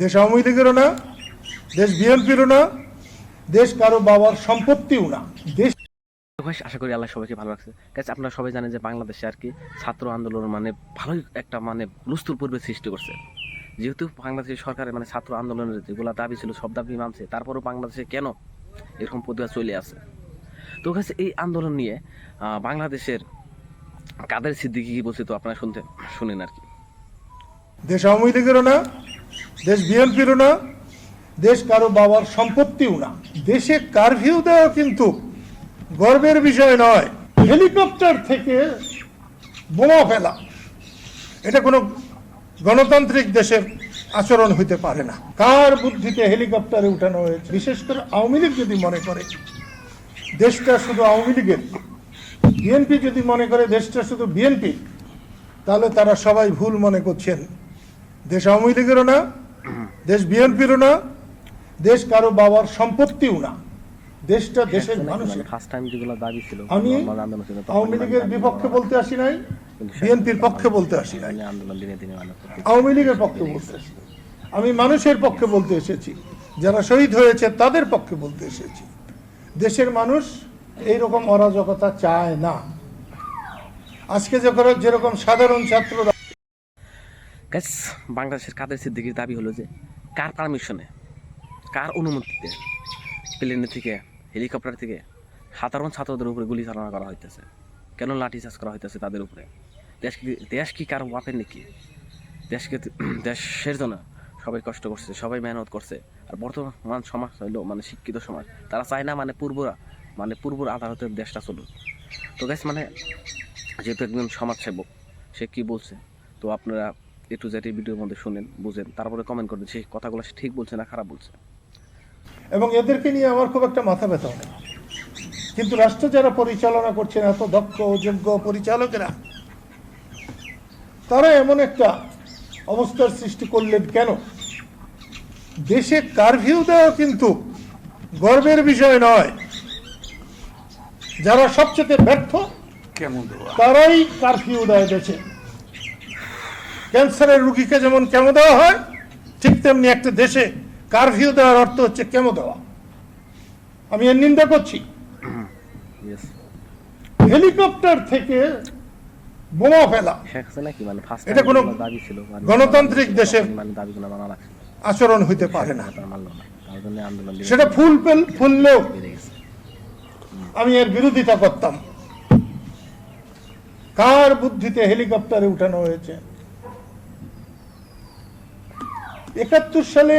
দেশ আওয়ামী লীগেরও না দেশ বিএনপিরও না দেশ কারও বাবার সম্পত্তিও না। দেশ আশা করি আল্লাহ সবাইকে ভালো রাখছে। গাইস আপনারা সবাই জানেন যে বাংলাদেশে আর কি ছাত্র আন্দোলন মানে ভালোই একটা মানে লুস্তুর পূর্বে সৃষ্টি করছে। যেহেতু বাংলাদেশের সরকারের মানে ছাত্র আন্দোলনের যেগুলো দাবি ছিল সব দাবি মানছে তারপরেও বাংলাদেশে কেন এরকম প্রতিভা চলে আসে তো কাছে এই আন্দোলন নিয়ে বাংলাদেশের কাদের সিদ্দিকি কি বলছে তো আপনারা শুনতে শুনেন আর কি। দেশ আওয়ামী লীগেরও না দেশ বিএনপিরও না, দেশ কারও বাবার সম্পত্তিও না। দেশে কারফিউ দেওয়া কিন্তু গর্বের বিষয় নয়। হেলিকপ্টার থেকে বোমা ফেলা, এটা কোনো গণতান্ত্রিক দেশের আচরণ হইতে পারে না। কার বুদ্ধিতে হেলিকপ্টারে উঠানো হয়েছে? বিশেষ করে আওয়ামী লীগ যদি মনে করে, দেশটা শুধু আওয়ামী লীগের। বিএনপি যদি মনে করে দেশটা শুধু বিএনপি, তাহলে তারা সবাই ভুল মনে করছেন। দেশ আওয়ামী লীগেরও না দেশ বিএনপিরও না দেশ কারও বাবার সম্পত্তিও না। দেশটা দেশের মানুষের। ফার্স্ট টাইম যেগুলো দাবি ছিল আমি আওয়ামী মানে লীগের বিপক্ষে বলতে আসি নাই বিএনপির পক্ষে বলতে আসি নাই। মানে মানে আওয়ামী লীগের পক্ষে বলতে আসি আমি মানুষের পক্ষে বলতে এসেছি। যারা শহীদ হয়েছে তাদের পক্ষে বলতে এসেছি। দেশের মানুষ এইরকম অরাজকতা চায় না। আজকে যখন যেরকম সাধারণ ছাত্ররা বাংলাদেশের কাদের সিদ্দিকির দাবি হলো যে কার পারমিশনে? কার অনুমতিতে প্লেনে থেকে, হেলিকপ্টার থেকে সাধারণ ছাত্রদের উপরে গুলি চালনা করা হইতেছে? কেন লাঠি চার্জ করা হইতেছে তাদের উপরে? দেশ কি দেশ কি কারও বাপের নাকি? দেশকে দেশের জন্য সবাই কষ্ট করছে, সবাই মেহনত করছে। আর বর্তমান সমাজ হইল মানে শিক্ষিত সমাজ। তারা চায় না মানে পূর্বরা মানে পূর্বর আদালতের দেশটা চলুক। তো গ্যাস মানে যেহেতু একজন সমাজসেবক, সে কি বলছে? তো আপনারা এ টু জেড এই ভিডিওর মধ্যে শুনেন বুঝেন তারপরে কমেন্ট করবেন সেই কথাগুলো সে ঠিক বলছে না খারাপ বলছে। এবং এদেরকে নিয়ে আমার খুব একটা মাথা ব্যথা নেই কিন্তু রাষ্ট্র যারা পরিচালনা করছেন এত দক্ষ যোগ্য পরিচালকেরা তারা এমন একটা অবস্থার সৃষ্টি করলেন কেন? দেশে কারফিউ দেওয়া কিন্তু গর্বের বিষয় নয়। যারা সবচেয়ে ব্যর্থ তারাই কারফিউ দেয় দেশে। ক্যান্সারের রুগীকে যেমন কেমো দেওয়া হয় ঠিক তেমনি একটা দেশে কারফিউ দেওয়ার অর্থ হচ্ছে কেমো দেওয়া। আমি এর নিন্দা করছি। হেলিকপ্টার থেকে বোমা ফেলা। কি মানে এটা কোনো দাবি মানে গণতান্ত্রিক দেশের মানে দাবিগুলো আচরণ হইতে পারে না। আন্দোলন দিনে সেটা ফুল ফুললেও আমি এর বিরোধিতা করতাম। কার বুদ্ধিতে হেলিকপ্টারে উঠানো হয়েছে? একাত্তর সালে